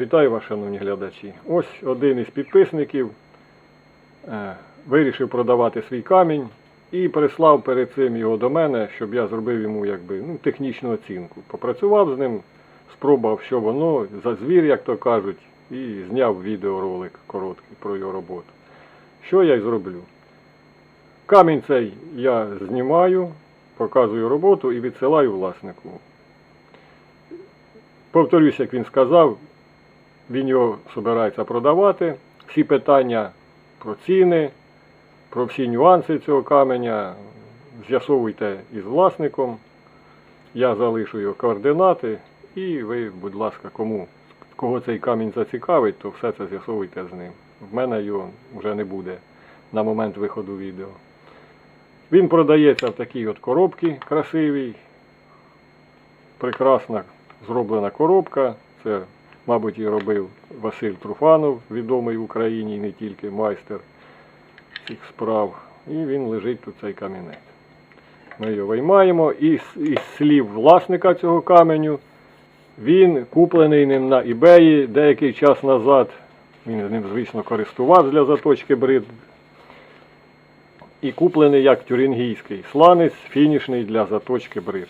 Вітаю вас, шановні глядачі. Ось один із підписників е, вирішив продавати свій камінь і прислав перед цим його до мене, щоб я зробив йому якби, ну, технічну оцінку. Попрацював з ним, спробував, що воно, за звір, як то кажуть, і зняв відеоролик короткий про його роботу. Що я й зроблю? Камінь цей я знімаю, показую роботу і відсилаю власнику. Повторюсь, як він сказав, він його збирається продавати. Всі питання про ціни, про всі нюанси цього каменя з'ясовуйте із власником. Я залишу його координати, і ви, будь ласка, кому кого цей камінь зацікавить, то все це з'ясовуйте з ним. В мене його вже не буде на момент виходу відео. Він продається в такій от коробці красивій. Прекрасна зроблена коробка. Це, мабуть, і робив Василь Труфанов, відомий в Україні і не тільки майстер цих справ. І він лежить тут цей камінець. Ми його виймаємо. І із слів власника цього каменю він куплений ним на eBay деякий час назад. Він ним, звісно, користувався для заточки брид. І куплений як тюрінгійський сланець, фінішний для заточки брид.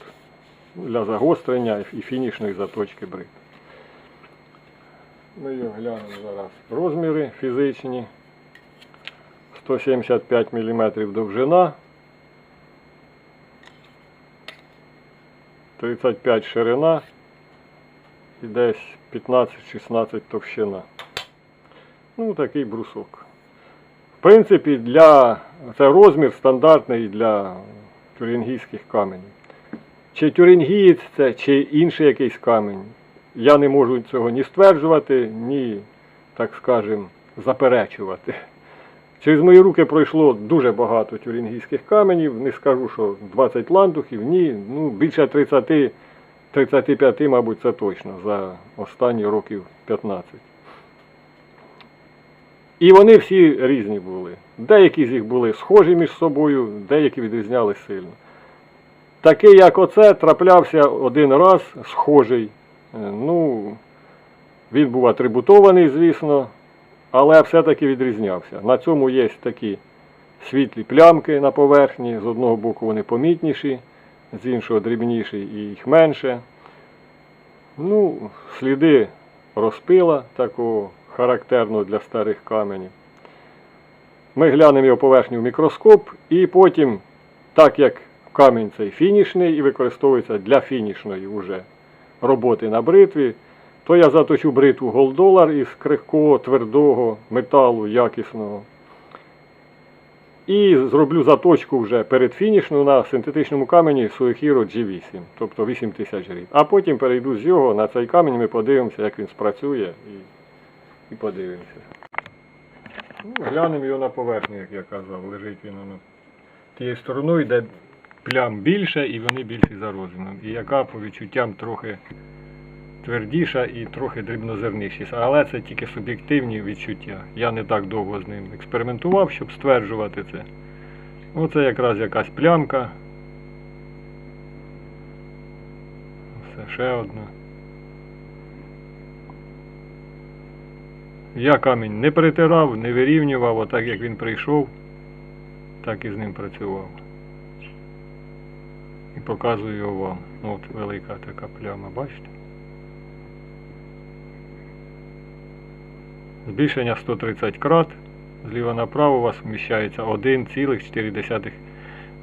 Для загострення і фінішної заточки брид. Ми його глянемо зараз. Розміри фізичні. 175 мм довжина. 35 ширина і десь 15-16 товщина. Ну, такий брусок. В принципі, для це розмір стандартний для тюрінгійських каменів. Чи тюрінгієць це, чи інший якийсь камінь. Я не можу цього ні стверджувати, ні, так скажем, заперечувати. Через мої руки пройшло дуже багато тюрінгійських каменів. Не скажу, що 20 ландухів, ні. Ну, більше 30, 35, мабуть, це точно за останні років 15. І вони всі різні були. Деякі з них були схожі між собою, деякі відрізнялися сильно. Такий, як оце, траплявся один раз, схожий. Е, Ну, він був атрибутований, звісно, але все-таки відрізнявся. На цьому є такі світлі плямки на поверхні. З одного боку вони помітніші, з іншого дрібніші і їх менше. Ну, сліди розпила такого характерного для старих каменів. Ми глянемо його поверхню в мікроскоп і потім, так як камінь цей фінішний і використовується для фінішної уже роботи на бритві, то я заточу бритву голдолар із крихкого, твердого металу, якісного. І зроблю заточку вже перед фінішною на синтетичному камені Suehiro G8, тобто 8000 гривень. А потім перейду з його на цей камінь, ми подивимося, як він спрацює і, і подивимося. Ну, глянемо його на поверхню, як я казав, лежить він воно тією стороною, де плям більше і вони більші за. І яка по відчуттям трохи твердіша і трохи дрібнозерніші. Але це тільки суб'єктивні відчуття. Я не так довго з ним експериментував, щоб стверджувати це. Оце якраз якась плямка. Це ще одна. Я камінь не перетирав, не вирівнював, отак як він прийшов, так і з ним працював. І показую вам. От велика така пляма, бачите? Збільшення 130 крат. Зліва направо у вас вміщається 1,4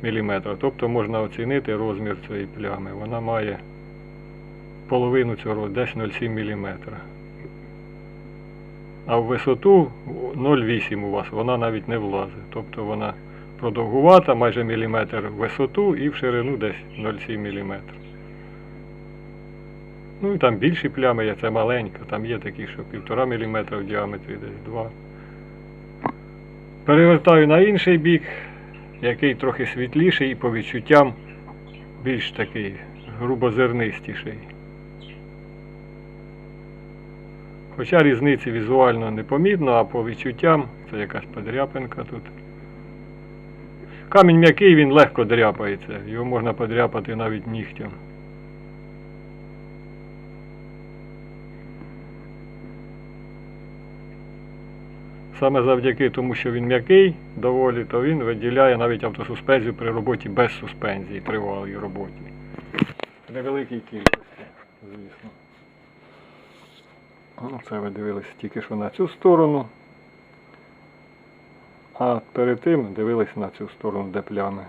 мм. Тобто можна оцінити розмір цієї плями. Вона має половину цього десь 0,7 мм. А в висоту 0,8 у вас вона навіть не влазить. Тобто вона продовгувата, майже міліметр в висоту і в ширину десь 0,7 мм. Ну і там більші плями є, це маленька, там є такі, що півтора міліметра в діаметрі, десь два. Перевертаю на інший бік, який трохи світліший і по відчуттям більш такий грубозернистіший. Хоча різниці візуально не помітно, а по відчуттям це якась подряпинка тут. Камінь м'який, він легко дряпається, його можна подряпати навіть нігтем. Саме завдяки тому, що він м'який доволі, то він виділяє навіть автосуспензію при роботі без суспензії, тривалій роботі. Невеликій кількості, звісно. Ну, Це ви дивилися тільки що на цю сторону. А перед тим дивились на цю сторону, де плями.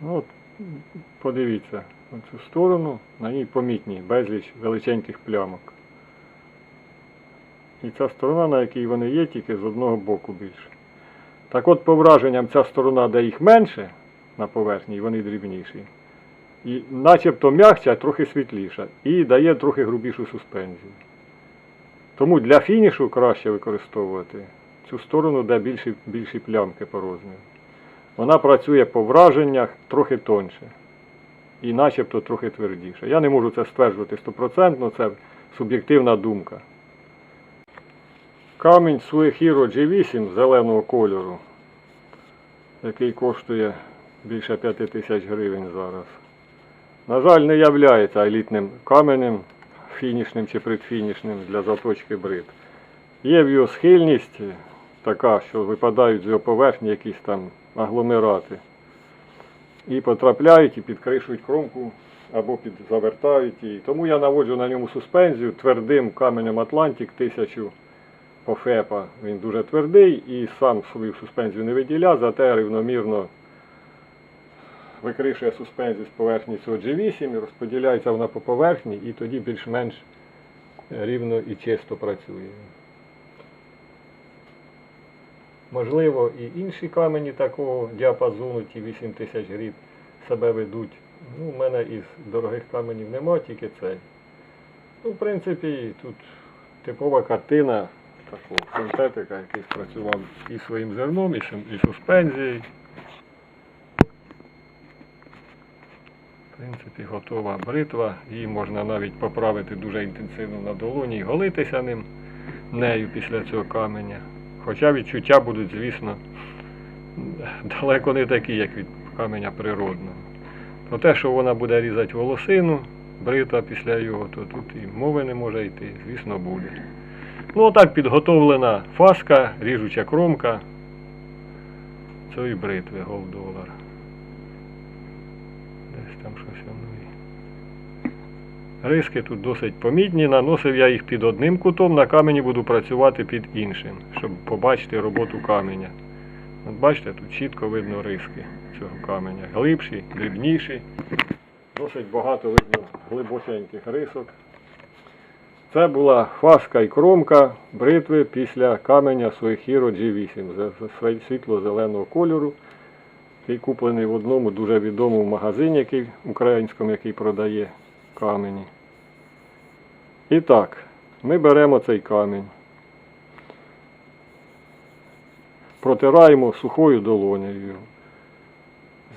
Ну, От, подивіться на цю сторону, на ній помітні безліч величеньких плямок. І ця сторона, на якій вони є, тільки з одного боку більше. Так от, по враженням, ця сторона, де їх менше на поверхні, і вони дрібніші. І начебто м'якша, трохи світліша. І дає трохи грубішу суспензію. Тому для фінішу краще використовувати цю сторону, де більші, більші плямки по розміру. Вона працює по враженнях трохи тоньше. І начебто трохи твердіше. Я не можу це стверджувати стопроцентно, це суб'єктивна думка. Камінь Suehiro G8 зеленого кольору, який коштує більше 5 тисяч гривень зараз. На жаль, не являється елітним каменем, фінішним чи предфінішним для заточки брит. Є в його схильність така, що випадають з його поверхні якісь там агломерати. І потрапляють і підкришують кромку або завертають її. Тому я наводжу на ньому суспензію твердим каменем Атлантик 1000 по ФЕПа. Він дуже твердий і сам свою суспензію не виділя, зате рівномірно викришує суспензію з поверхні цього G8 і розподіляється вона по поверхні, і тоді більш-менш рівно і чисто працює. Можливо, і інші камені такого діапазону, ті 8 тисяч гріб, себе ведуть. Ну, у мене із дорогих каменів нема, тільки цей. Ну, в принципі, тут типова картина такого синтетика, який спрацював і своїм зерном, і суспензією. В принципі, готова бритва. Її можна навіть поправити дуже інтенсивно на долоні і голитися ним, нею після цього каменя. Хоча відчуття будуть, звісно, далеко не такі, як від каменя природного. Про те, що вона буде різати волосину, брита після його, то тут і мови не може йти, звісно, буде. Ну, отак підготовлена фаска, ріжуча кромка цієї бритви голдолар. Там щось воно. Риски тут досить помітні. Наносив я їх під одним кутом, на камені буду працювати під іншим, щоб побачити роботу каменя. От бачите, тут чітко видно риски цього каменя. Глибші, дрібніші. Досить багато видно глибоченьких рисок. Це була фаска і кромка бритви після каменя Suehiro G8 з- з світло-зеленого кольору, який куплений в одному дуже відомому магазині, який, українському, який продає камені. І так, ми беремо цей камінь, протираємо сухою долонею,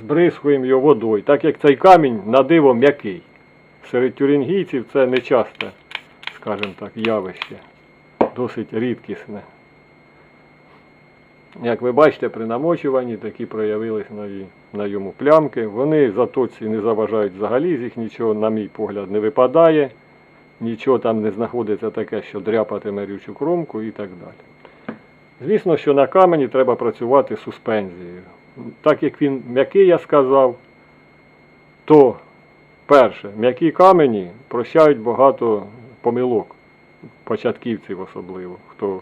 збризкуємо його водою, так як цей камінь на диво м'який. Серед тюрінгійців це нечасте, скажімо так, явище, досить рідкісне. Як ви бачите, при намочуванні такі проявились на, на йому плямки. Вони заточці не заважають взагалі, з їх нічого, на мій погляд, не випадає, нічого там не знаходиться таке, що дряпатиме рючу кромку і так далі. Звісно, що на камені треба працювати суспензією. Так як він м'який, я сказав, то перше, м'які камені прощають багато помилок, початківців особливо, хто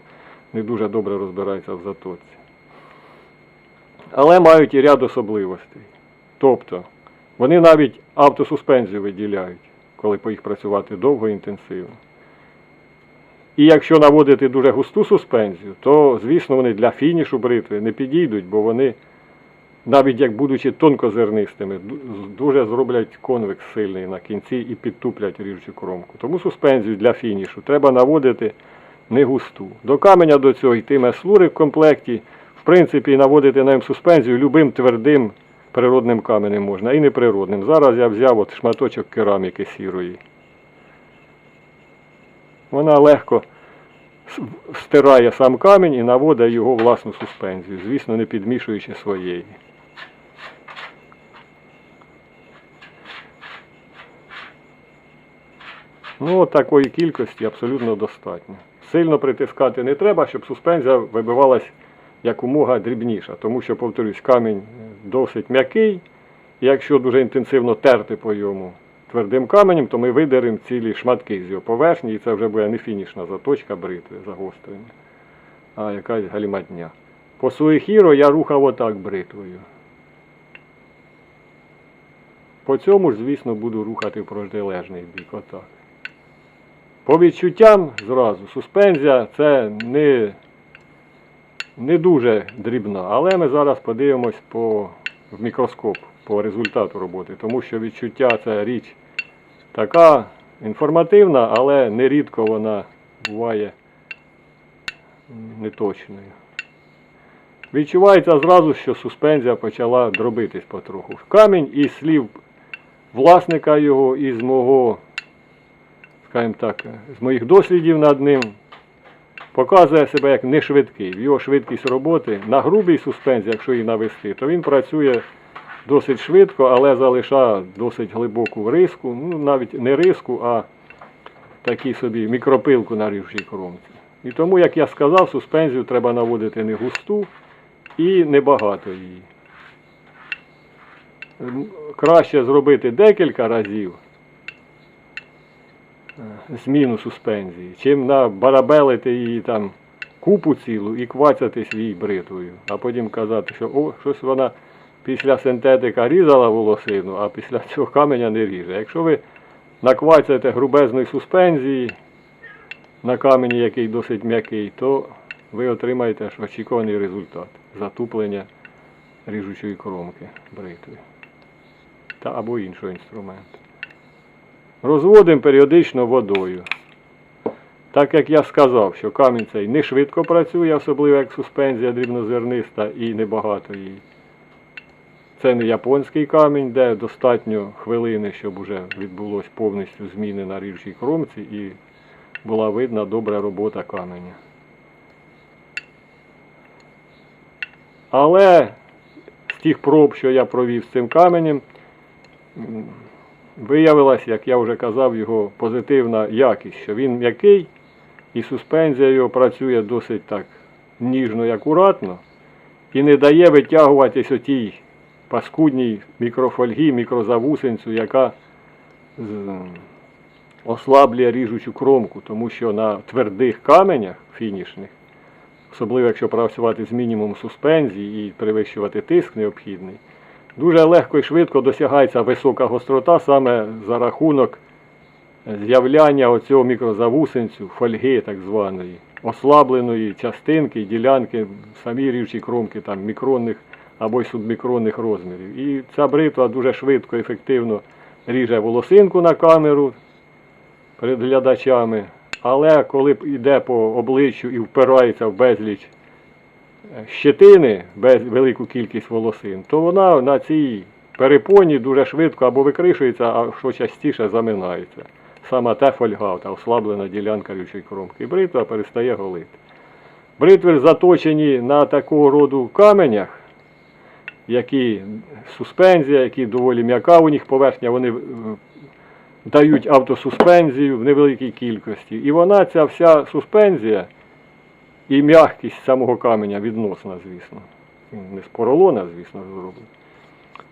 не дуже добре розбирається в затоці. Але мають і ряд особливостей. Тобто, вони навіть автосуспензію виділяють, коли по їх працювати довго і інтенсивно. І якщо наводити дуже густу суспензію, то, звісно, вони для фінішу бритви не підійдуть, бо вони, навіть як будучи тонкозернистими, дуже зроблять конвекс сильний на кінці і підтуплять ріжучу кромку. Тому суспензію для фінішу треба наводити не густу. До каменя до цього йтиме слури в комплекті. В принципі, наводити на ньому суспензію любим твердим природним каменем можна і неприродним. Зараз я взяв от шматочок кераміки сірої. Вона легко стирає сам камінь і наводить його власну суспензію, звісно, не підмішуючи своєї. Ну, от такої кількості абсолютно достатньо. Сильно притискати не треба, щоб суспензія вибивалась якомога дрібніша, тому що, повторюсь, камінь е, досить м'який, і якщо дуже інтенсивно терти по йому твердим каменем, то ми видеремо цілі шматки з його поверхні, і це вже буде не фінішна заточка бритви загострення, а якась галіматня. По суехіро я рухав отак бритвою. По цьому ж, звісно, буду рухати протилежний бік, отак. По відчуттям зразу, суспензія це не, не дуже дрібна, але ми зараз подивимось по, в мікроскоп по результату роботи, тому що відчуття це річ така інформативна, але нерідко вона буває неточною. Відчувається зразу, що суспензія почала дробитись потроху. Камінь із слів власника його, і з мого, скажімо так, з моїх дослідів над ним, показує себе як нешвидкий. В його швидкість роботи на грубій суспензії, якщо її навести, то він працює досить швидко, але залишає досить глибоку риску, ну навіть не риску, а такий собі мікропилку на рівшій кромці. І тому, як я сказав, суспензію треба наводити не густу і не багато її. Краще зробити декілька разів зміну суспензії, чим набарабелити її там купу цілу і квацати свій бритвою, а потім казати, що о, щось вона після синтетика різала волосину, а після цього каменя не ріже. Якщо ви наквацаєте грубезної суспензії на камені, який досить м'який, то ви отримаєте очікуваний результат затуплення ріжучої кромки бритви та або іншого інструменту. Розводимо періодично водою. Так як я сказав, що камінь цей не швидко працює, особливо як суспензія дрібнозерниста і небагато її. Це не японський камінь, де достатньо хвилини, щоб уже відбулось повністю зміни на ріжучій кромці і була видна добра робота каменя. Але з тих проб, що я провів з цим каменем, виявилась, як я вже казав, його позитивна якість, що він м'який і суспензія його працює досить так ніжно і акуратно і не дає витягуватись отій паскудній мікрофольгі, мікрозавусенцю, яка ослаблює ріжучу кромку, тому що на твердих каменях фінішних, особливо якщо працювати з мінімумом суспензії і перевищувати тиск необхідний, дуже легко і швидко досягається висока гострота саме за рахунок з'являння оцього мікрозавусенцю, фольги так званої, ослабленої частинки, ділянки, самі рівчі кромки там, мікронних або й субмікронних розмірів. І ця бритва дуже швидко, ефективно ріже волосинку на камеру перед глядачами, але коли йде по обличчю і впирається в безліч щетини, без велику кількість волосин, то вона на цій перепоні дуже швидко або викришується, а що частіше заминається. Саме те фольга, та ослаблена ділянка рючої кромки. Бритва перестає голити. Бритви заточені на такого роду каменях, які суспензія, які доволі м'яка у них поверхня, вони е, дають автосуспензію в невеликій кількості. І вона, ця вся суспензія і м'якість самого каменя відносна, звісно. Не з поролона, звісно, зроблена.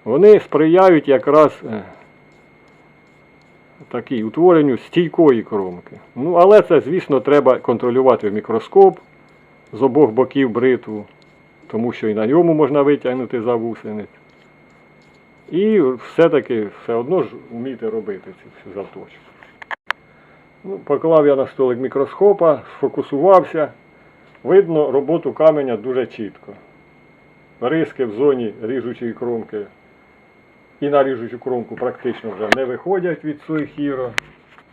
Вони сприяють якраз е, такій утворенню стійкої кромки. Ну, але це, звісно, треба контролювати в мікроскоп з обох боків бритву, тому що і на ньому можна витягнути за вусениць. І все-таки все одно ж вміти робити цю всю заточку. Ну, поклав я на столик мікроскопа, сфокусувався. Видно роботу каменя дуже чітко. Риски в зоні ріжучої кромки і на ріжучу кромку практично вже не виходять від суехіро.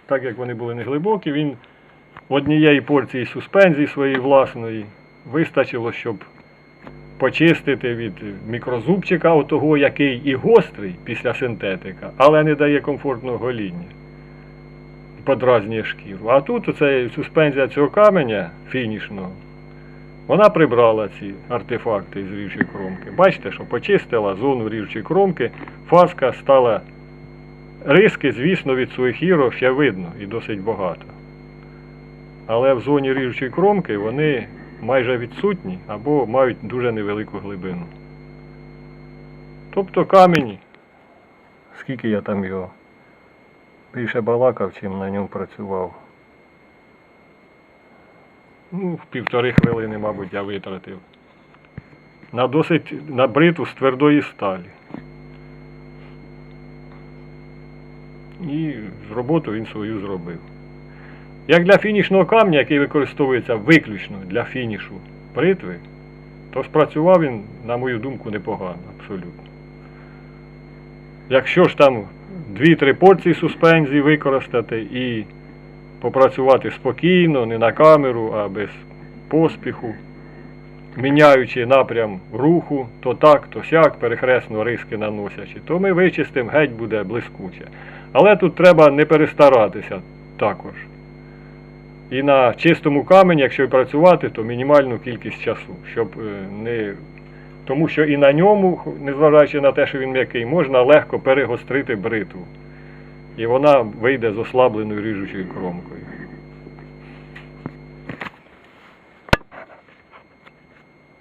Так як вони були неглибокі, він однієї порції суспензії своєї власної вистачило, щоб почистити від мікрозубчика, отого, який і гострий після синтетика, але не дає комфортного гоління. Подразнює шкіру. А тут оце суспензія цього каменя фінішного, вона прибрала ці артефакти з ріжучої кромки. Бачите, що почистила зону ріжучої кромки, фаска стала Риски, звісно, від суехіро ще видно і досить багато. Але в зоні ріжучої кромки вони майже відсутні або мають дуже невелику глибину. Тобто камінь, скільки я там його більше балакав, чим на ньому працював. Ну, в півтори хвилини, мабуть, я витратив. На досить на бритву з твердої сталі. І роботу він свою зробив. Як для фінішного камня, який використовується виключно для фінішу бритви, то спрацював він, на мою думку, непогано, абсолютно. Якщо ж там 2-3 порції суспензії використати і попрацювати спокійно, не на камеру, а без поспіху, міняючи напрям руху, то так, то сяк, перехресно риски наносячи, то ми вичистимо, геть буде блискуче. Але тут треба не перестаратися також. І на чистому камені, якщо працювати, то мінімальну кількість часу, щоб е, не. Тому що і на ньому, незважаючи на те, що він м'який, можна легко перегострити бритву. І вона вийде з ослабленою ріжучою кромкою.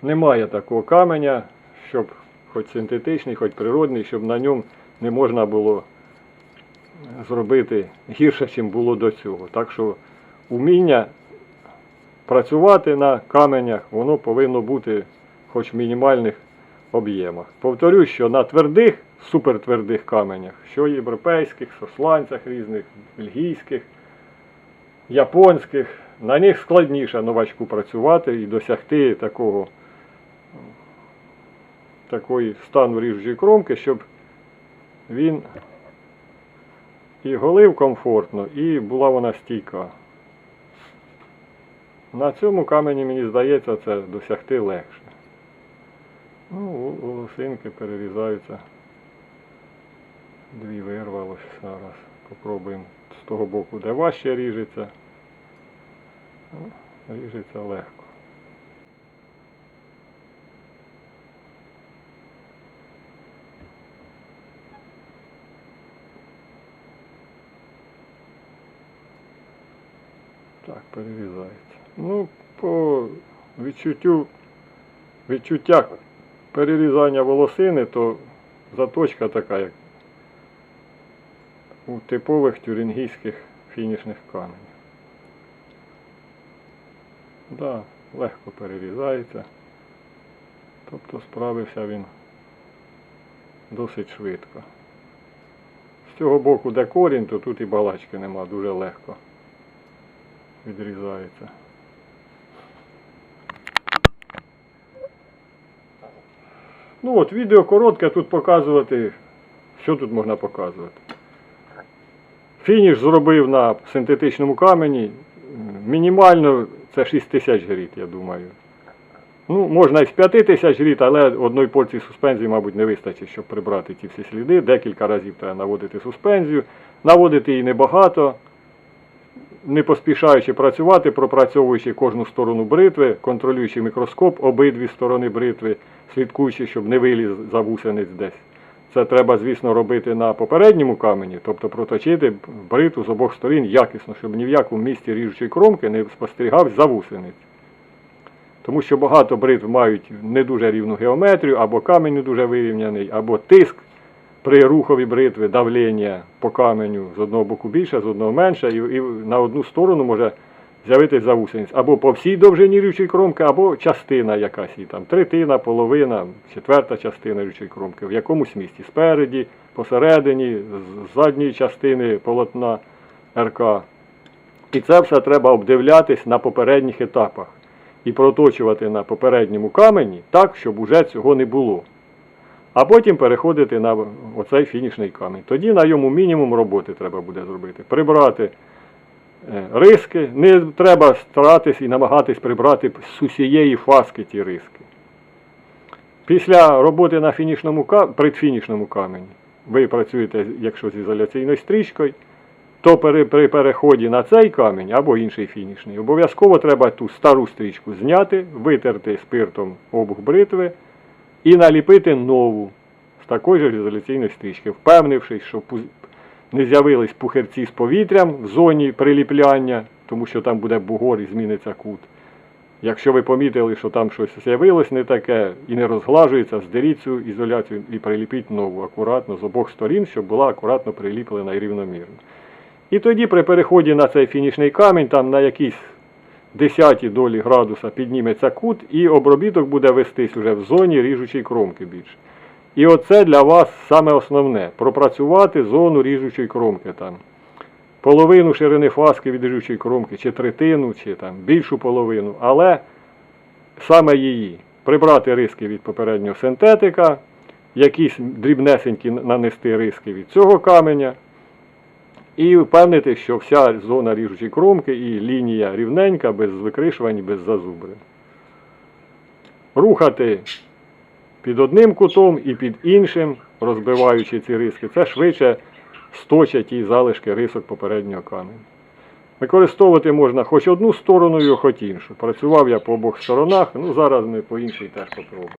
Немає такого каменя, щоб хоч синтетичний, хоч природний, щоб на ньому не можна було зробити гірше, ніж було до цього. Так що уміння працювати на каменях, воно повинно бути хоч в мінімальних об'ємах. Повторюю, що на твердих, супертвердих каменях, що європейських, сосланцях різних, бельгійських, японських, на них складніше новачку працювати і досягти такого такої стану ріжучої кромки, щоб він і голив комфортно, і була вона стійка. На цьому камені, мені здається, це досягти легше. Ну, вол- волосинки перерізаються. Дві вирвалося зараз. Попробуємо з того боку, де важче ріжеться. Ну, Ріжеться легко. Так, перерізається. Ну, по відчуттю, відчуттях перерізання волосини, то заточка така, як у типових тюрінгійських фінішних каменів. Да, легко перерізається. Тобто справився він досить швидко. З цього боку, де корінь, то тут і балачки нема, дуже легко відрізається. Ну от, відео коротке, тут показувати, що тут можна показувати. Фініш зробив на синтетичному камені. Мінімально це 6 тисяч гріт, я думаю. Ну, можна і з 5 тисяч гріт, але одної порції суспензії, мабуть, не вистачить, щоб прибрати ті всі сліди. Декілька разів треба наводити суспензію. Наводити її небагато, не поспішаючи працювати, пропрацьовуючи кожну сторону бритви, контролюючи мікроскоп, обидві сторони бритви, слідкуючи, щоб не виліз завусенець десь. Це треба, звісно, робити на попередньому камені, тобто проточити бритву з обох сторін якісно, щоб ні в якому місці ріжучої кромки не спостерігав завусениць. Тому що багато бритв мають не дуже рівну геометрію, або камінь не дуже вирівняний, або тиск при рухові бритви, давлення по каменю з одного боку більше, з одного менше, і, і на одну сторону може з'явитись завусениць. Або по всій довжині річої кромки, або частина якась там, третина, половина, четверта частина річої кромки, в якомусь місці. Спереді, посередині, з задньої частини полотна РК. І це все треба обдивлятись на попередніх етапах і проточувати на попередньому камені так, щоб уже цього не було. А потім переходити на оцей фінішний камінь. Тоді на йому мінімум роботи треба буде зробити. Прибрати риски. Не треба старатись і намагатись прибрати з усієї фаски ті риски. Після роботи на фінішному предфінішному камені ви працюєте, якщо з ізоляційною стрічкою, то пере- при переході на цей камінь або інший фінішний, обов'язково треба ту стару стрічку зняти, витерти спиртом обух бритви і наліпити нову з такої ж ізоляційної стрічки, впевнившись, що не з'явились пухирці з повітрям в зоні приліпляння, тому що там буде бугор і зміниться кут. Якщо ви помітили, що там щось з'явилось не таке і не розглажується, здеріть цю ізоляцію і приліпіть нову акуратно з обох сторін, щоб була акуратно приліплена і рівномірно. І тоді при переході на цей фінішний камінь, там на якісь десяті долі градуса підніметься кут, і обробіток буде вестись уже в зоні ріжучої кромки більше. І оце для вас саме основне пропрацювати зону ріжучої кромки там. Половину ширини фаски від ріжучої кромки, чи третину, чи там більшу половину, але саме її прибрати риски від попереднього синтетика, якісь дрібнесенькі нанести риски від цього каменя, і впевнити, що вся зона ріжучої кромки і лінія рівненька, без викришувань, без зазубрин. Рухати під одним кутом і під іншим, розбиваючи ці риски, це швидше сточать ті залишки рисок попереднього каменю. Використовувати можна хоч одну сторону, хоч іншу. Працював я по обох сторонах, ну зараз ми по іншій теж попробую.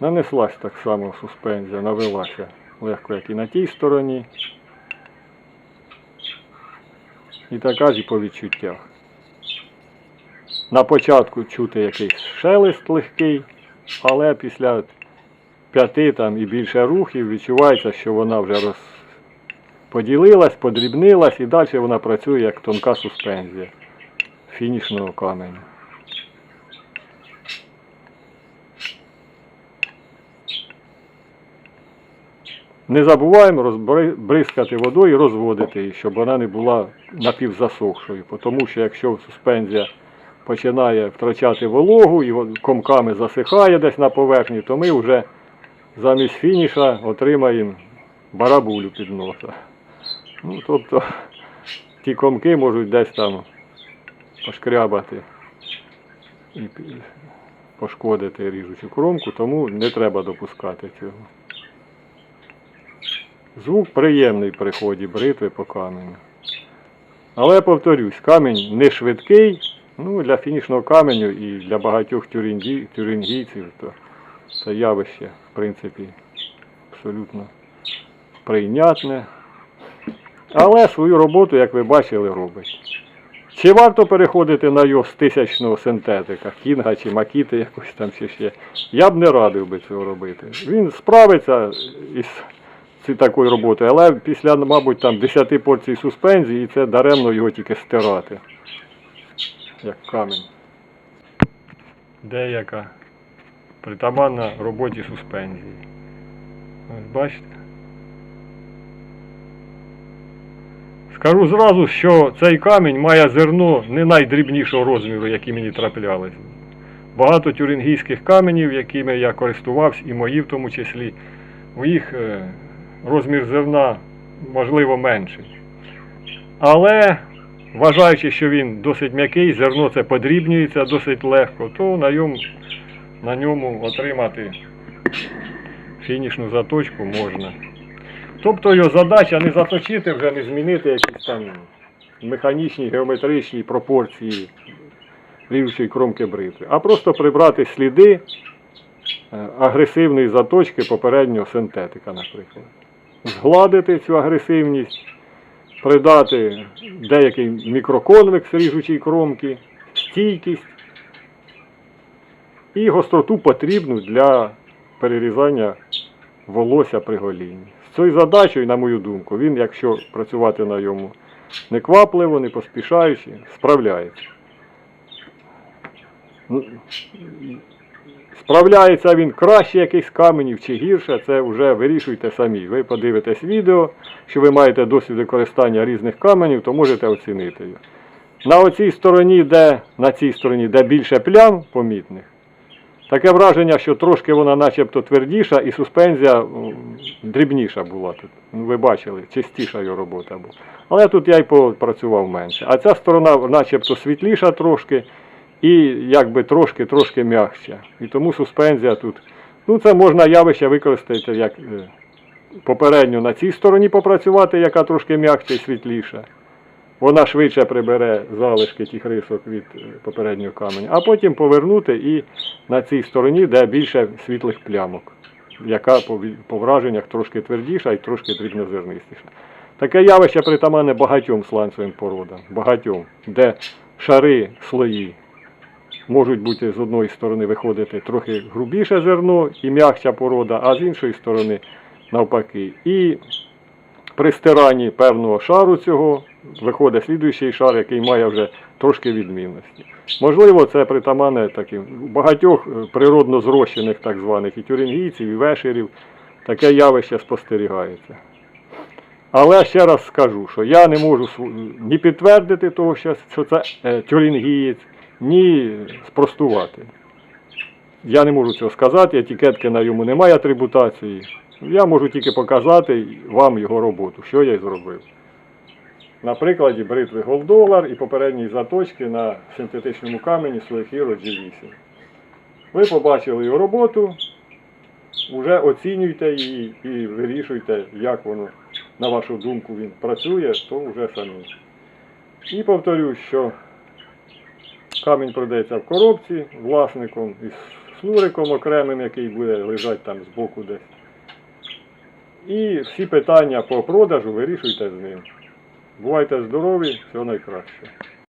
Нанеслась так само суспензія, навелася легко, як і на тій стороні. І така ж і по відчуттях. На початку чути якийсь шелест легкий, але після п'яти там і більше рухів відчувається, що вона вже роз... поділилась, подрібнилась і далі вона працює як тонка суспензія фінішного каменю. Не забуваємо розбризкати водою і розводити її, щоб вона не була напівзасохшою. Тому що якщо суспензія починає втрачати вологу і комками засихає десь на поверхні, то ми вже замість фініша отримаємо барабулю під носа. Ну, тобто ті комки можуть десь там пошкрябати і пошкодити ріжучу кромку, тому не треба допускати цього. Звук приємний при ході бритви по каменю. Але повторюсь, камінь не швидкий, ну для фінішного каменю і для багатьох тюрингійців то це явище, в принципі, абсолютно прийнятне. Але свою роботу, як ви бачили, робить. Чи варто переходити на його з тисячного синтетика, кінга чи макіти якось там чи ще? Я б не радив би цього робити. Він справиться із ці такою роботою, але після, мабуть, там 10 порцій суспензії, і це даремно його тільки стирати. Як камінь. Деяка притаманна роботі суспензії. Ось бачите? Скажу зразу, що цей камінь має зерно не найдрібнішого розміру, які мені траплялись. Багато тюрингійських каменів, якими я користувався, і мої в тому числі, у їх е, розмір зерна можливо менший. Але вважаючи, що він досить м'який, зерно це подрібнюється досить легко, то на ньому, на ньому отримати фінішну заточку можна. Тобто його задача не заточити, вже не змінити якісь там механічні, геометричні пропорції ріжучої кромки бритви, а просто прибрати сліди е, агресивної заточки попереднього синтетика, наприклад. Згладити цю агресивність, придати деякий мікроконвекс ріжучій кромки, стійкість і гостроту потрібну для перерізання волосся при голінні. З цією задачею, на мою думку, він, якщо працювати на йому неквапливо, не поспішаючи, справляється. Справляється він краще якихось каменів чи гірше, це вже вирішуйте самі. Ви подивитесь відео, що ви маєте досвід використання різних каменів, то можете оцінити його. На оцій стороні, де на цій стороні, де більше плям помітних, таке враження, що трошки вона начебто твердіша і суспензія дрібніша була тут. Ну, Ви бачили, чистіша його робота була. Але тут я й попрацював менше. А ця сторона начебто світліша трошки і якби трошки-трошки м'якша. І тому суспензія тут. Ну, це можна явище використати як е, попередньо на цій стороні попрацювати, яка трошки м'якша і світліша. Вона швидше прибере залишки тих рисок від е, попереднього каменя, а потім повернути і на цій стороні, де більше світлих плямок, яка по, враженнях трошки твердіша і трошки дрібнозернистіша. Таке явище притаманне багатьом сланцевим породам, багатьом, де шари слої можуть бути з одної сторони виходити трохи грубіше зерно і м'якша порода, а з іншої сторони навпаки. І при стиранні певного шару цього виходить слідуючий шар, який має вже трошки відмінності. Можливо, це притаманне таким багатьох е, природно зрощених так званих і тюрингійців, і вешерів таке явище спостерігається. Але ще раз скажу, що я не можу ні підтвердити того, що що це е, тюрингієць, ні спростувати. Я не можу цього сказати, етикетки на йому немає атрибутації. Я можу тільки показати вам його роботу, що я й зробив. На прикладі бритви Голдолар і попередньої заточки на синтетичному камені Суехіро G8. Ви побачили його роботу, вже оцінюйте її і вирішуйте, як воно, на вашу думку, він працює, то вже самі. І повторюю, що камінь продається в коробці власником із снуриком окремим, який буде лежати там збоку десь. І всі питання по продажу вирішуйте з ним. Бувайте здорові, всього найкращого.